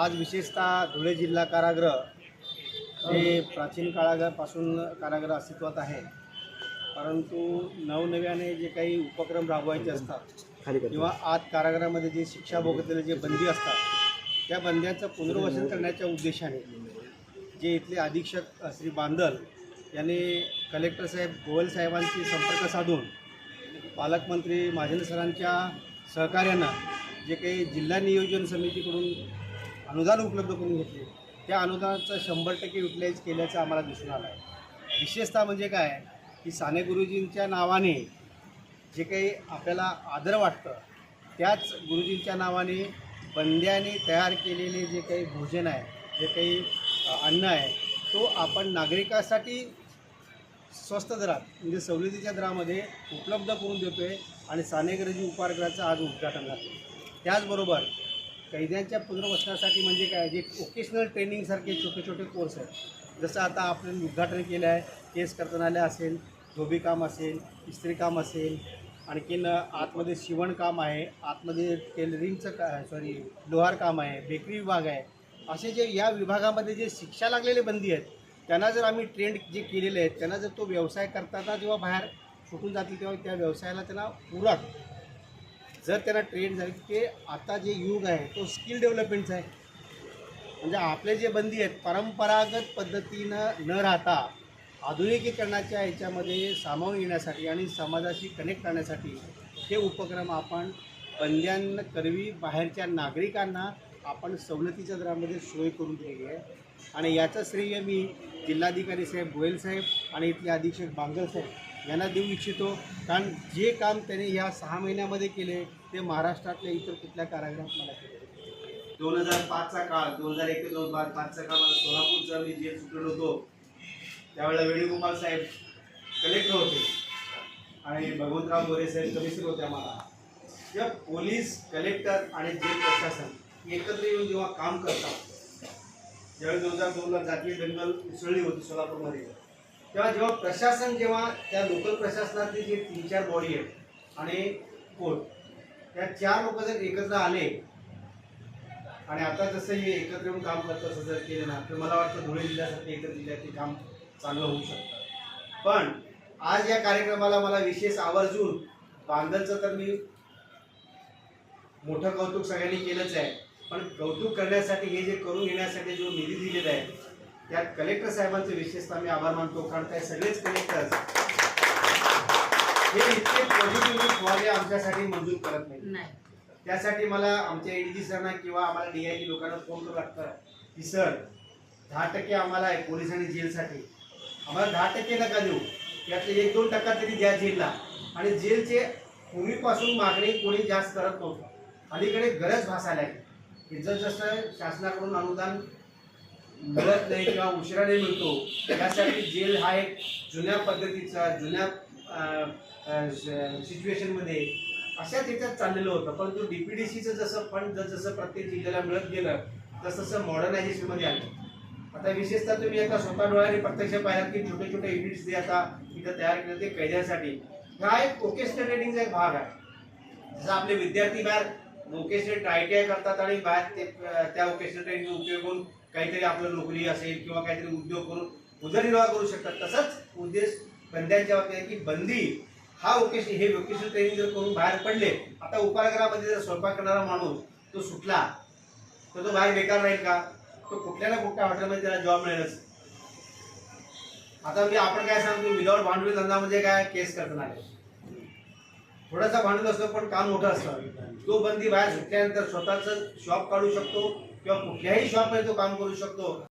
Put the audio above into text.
आज विशेषतः धुळे जिल्हा कारागृह हे प्राचीन काळापासून कारागृह अस्तित्वात आहे. परंतु नवनव्याने जे काही उपक्रम राबवायचे असतात किंवा आत कारागृहामध्ये जे शिक्षा भोगतलेले जे बंदी असतात त्या बंद्यांचं पुनर्वसन करण्याच्या उद्देशाने जे इथले अधीक्षक श्री बांदल यांनी कलेक्टर साहेब गोयल साहेबांशी संपर्क साधून पालकमंत्री महाजन सरांच्या सहकार्यानं जे काही जिल्हा नियोजन समितीकडून अनुदान उपलब्ध करून घेतले. त्या अनुदानाचं शंभर टक्के युटिलाइज केल्याचं आम्हाला दिसून आलं आहे विशेषतः म्हणजे काय? की साने गुरुजींच्या नावाने जे काही आपल्याला आदर वाटतं त्याच गुरुजींच्या नावाने बंद्याने तयार केलेले जे काही भोजन आहे जे काही अन्न आहे तो आपण नागरिकासाठी स्वस्त दरात म्हणजे सवलतीच्या दरामध्ये उपलब्ध करून देतो आहे आणि सानेगरजी उपाहारगृहाचं आज उद्घाटन झालं त्याचबरोबर कैद्यांच्या पुनर्वसनासाठी म्हणजे काय? जे वोकेशनल ट्रेनिंगसारखे छोटे छोटे कोर्स आहेत. जसं आता आपण उद्घाटन केलं आहे केस कर्तनालय असेल धोबी काम असेल इस्त्री काम असेल आणखीन आतमध्ये शिवणकाम आहे आतमध्ये टेलरिंगचं का सॉरी लोहार काम आहे बेकरी विभाग आहे. असे जे या विभागामध्ये जे शिक्षा लागलेले बंदी आहेत त्यांना जर आम्ही ट्रेंड जे केलेले आहेत त्यांना जर तो व्यवसाय करताना जेव्हा बाहेर सुटून जातील तेव्हा त्या व्यवसायाला त्यांना पूरक जर त्यांना ट्रेंड झाले की ते आता जे युग आहे तो स्किल डेव्हलपमेंटचा आहे. म्हणजे आपले जे बंदी आहेत परंपरागत पद्धतीनं न राहता आधुनिकीकरणाच्या ह्याच्यामध्ये सामावून येण्यासाठी आणि समाजाशी कनेक्ट करण्यासाठी हे उपक्रम आपण बंद्यांकरवी बाहेरच्या नागरिकांना आपण सवलतीच्या दरामध्ये सोय करून दिलेली आहे. आणि याचं श्रेय मी जिल्हाधिकारी साहेब गोयल साहेब आणि इथले अधीक्षक बांगल साहेब यांना देऊ इच्छितो. कारण जे काम त्यांनी या सहा महिन्यामध्ये केले ते महाराष्ट्रातल्या इतर कुठल्या कारागृहात मला केले दोन हजार पाचचा काळ दोन हजार एक दोन हजार पाचचा काळ मला सोलापूरचा मी जे सुटलो होतो त्यावेळेला वेणुगोपाल साहेब कलेक्टर होते. आणि भगवंतराव मोरे साहेब कमिशनर होते आम्हाला. जेव्हा पोलीस कलेक्टर आणि जेल प्रशासन एकत्र येऊन जेव्हा काम करतात ज्यावेळी दोन हजार दोनला जातीय दंगल उसळली होती सोलापूरमध्ये तेव्हा जेव्हा प्रशासन जेव्हा त्या लोकल प्रशासनातले जे तीन चार बॉडी आहेत आणि कोर्ट त्या चार लोक जर एकत्र आले आणि आता जसं हे एकत्र येऊन काम करतं असं जर केलं ना तर मला वाटतं धुळे जिल्ह्यासाठी एकत्र जिल्ह्यात काम चांगलं होऊ शकतं. पण आज या कार्यक्रमाला मला विशेष आवर्जून बांधलचं तर मी मोठं कौतुक सगळ्यांनी केलंच आहे. पण कौतुक करण्यासाठी हे जे करून घेण्यासाठी जो निधी दिलेला आहे त्यात कलेक्टर साहेबांचे विशेषतः मी आभार मानतो कारण ते सगळेच कलेक्टर्स हे इतके पॉझिटिव्हली फुवारे आमच्यासाठी मंजूर करत नाही. त्यासाठी मला आमच्या एडीजी सरांना किंवा आम्हाला डी आय जी लोकांना फोन करू लागतं की सर दहा टक्के आम्हाला आहे पोलीस आणि जेलसाठी आम्हाला दहा टक्के नका देऊ. त्यातले एक दोन टक्का तरी द्या जेलला. आणि जेलचे पूर्वीपासून मागणी कोणी जास्त करत नव्हतं. अलीकडे गरज भासायला आहे की जसं शासनाकडून अनुदान मिळत नाही किंवा उशिराने मिळतो त्यासाठी जेल हा एक जुन्या पद्धतीचा जुन्या सिच्युएशनमध्ये अशाच याच्यात चाललेलं होतं. परंतु डी पी डी सीचं जसं फंड जसं प्रत्येक जिल्ह्याला मिळत गेलं तसं तसं मॉडर्नायझेशनमध्ये आलं. आता विशेषतः तुम्ही आता स्वतः डोळ्याने प्रत्यक्ष पाहिलात की छोटे छोटे युनिट्स जे आता इथं तयार केले ते कैद्यांसाठी हा एक ओकेशनल ट्रेनिंगचा एक भाग आहे. जसं आपले विद्यार्थी बाहेर ओकेशनल आय टी आय करतात आणि बाहेर ते त्या ओकेशनल ट्रेनिंगचा उपयोग करून काहीतरी आपलं नोकरी असेल किंवा काहीतरी उद्योग करून उदरनिर्वाह करू शकतात. तसंच उद्देश बंद्यांच्या बाबतीत आहे की बंदी हा वोकेशन हे वोकेशन ट्रेनिंग जर करून बाहेर पडले आता उपाहारगृहामध्ये जर स्वयंपाक करणारा माणूस तो सुटला तर तो बाहेर बेकार राहील का? तो कुठल्या ना कुठल्या हॉटेलमध्ये त्याला जॉब मिळेलच. आता म्हणजे आपण काय सांगतो विदाऊट भांडवली धंदा म्हणजे काय? केस करणार थोडासा भांडवल असतो पण काम मोठं असतं. तो बंदी बाहेर सुटल्यानंतर स्वतःच शॉप काढू शकतो किंवा कुठल्याही शॉपमध्ये तो काम करू शकतो.